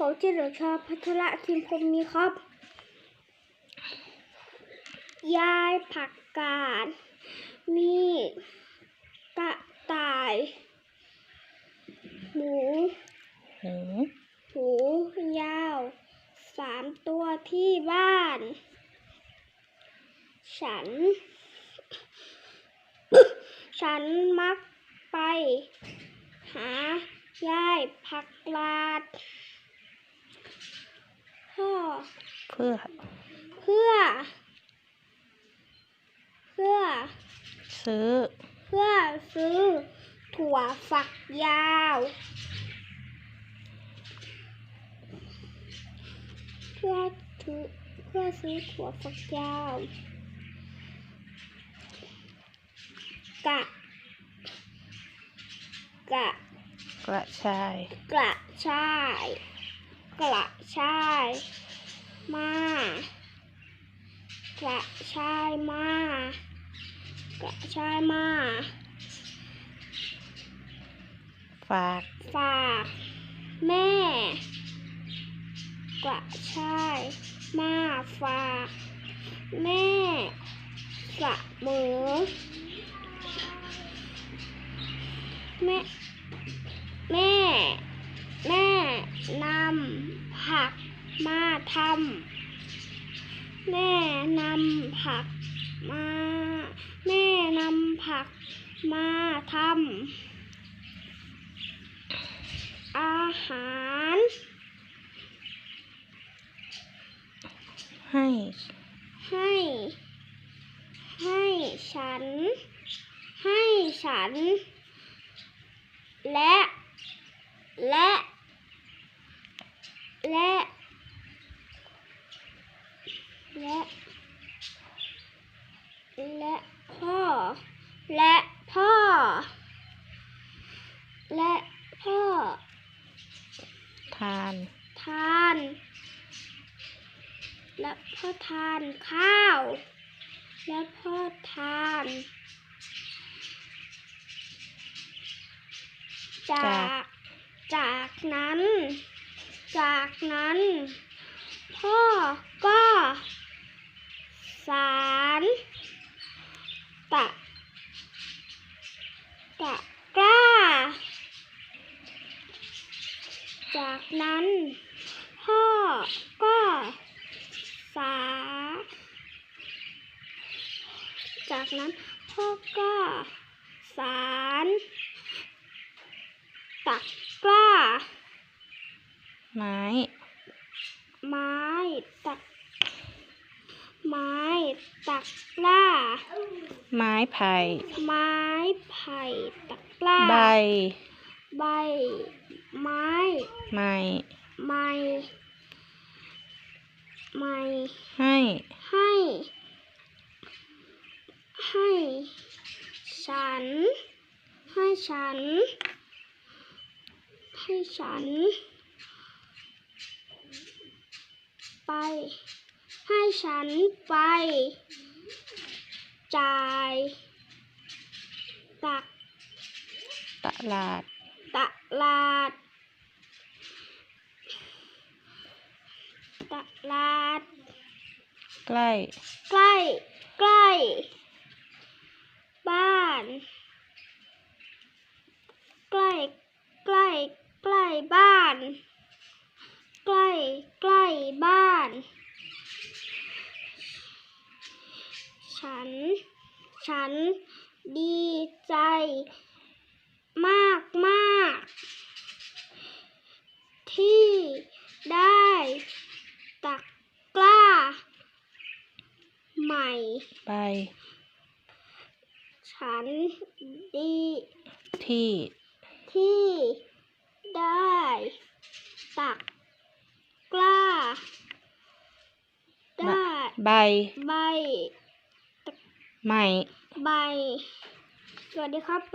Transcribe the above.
ผมชื่อเด็กชายพัทระคิมพรหมมีครับ ยายผักกาด มีกระต่าย หมู หูหูยาวสามตัวที่บ้าน ฉัน ฉันมักไป หายายผักลาด พ่อ เพื่อ เพื่อ เพื่อ ซื้อ เพื่อซื้อ ถั่วฝักยาว เพื่อถือเพื่อซื้อถั่วฝักยาว กะ กะ กระชาย กระชาย กระชายมากระชายมากระชายมาฝากฝากแม่กระชายมาฝากแม่เสมอแม่ แม่ แม่นำผัก มาทำแม่นำผักมา แม่นำผักมาทำอาหาร ให้ ให้ ให้ฉัน ให้ฉัน และ และ และ และ และพ่อ และพ่อ และพ่อ ทาน ทาน และพ่อทานข้าว และพ่อทานจากจากนั้น จากนั้น พ่อก็ สารตะตะกร้า จากนั้น พ่อก็สา จากนั้นพ่อก็สารตะกร้า ไม้ ไม้ตัก ไม้ตักกล้า ไม้ไผ่ ไม้ไผ่ตักกล้า ใบ ใบ ไม้ ไม้ ไม้ ไม้ ให้ ให้ ให้ ฉัน ให้ฉัน ให้ฉัน ไป ให้ฉันไป จ่าย ตักตลาด ตลาด ตลาด ใกล้ ใกล้ ใกล้ บ้าน ใกล้ ใกล้ ใกล้บ้าน ใกล้ ใกล้บ้าน ฉัน ฉันดีใจมากมากๆที่ได้ตักกล้า ใหม่ใบฉันดี ที่ ที่ได้ตักกล้า ได้ ใบ ใบ ไม้ใบสวัสดีครับ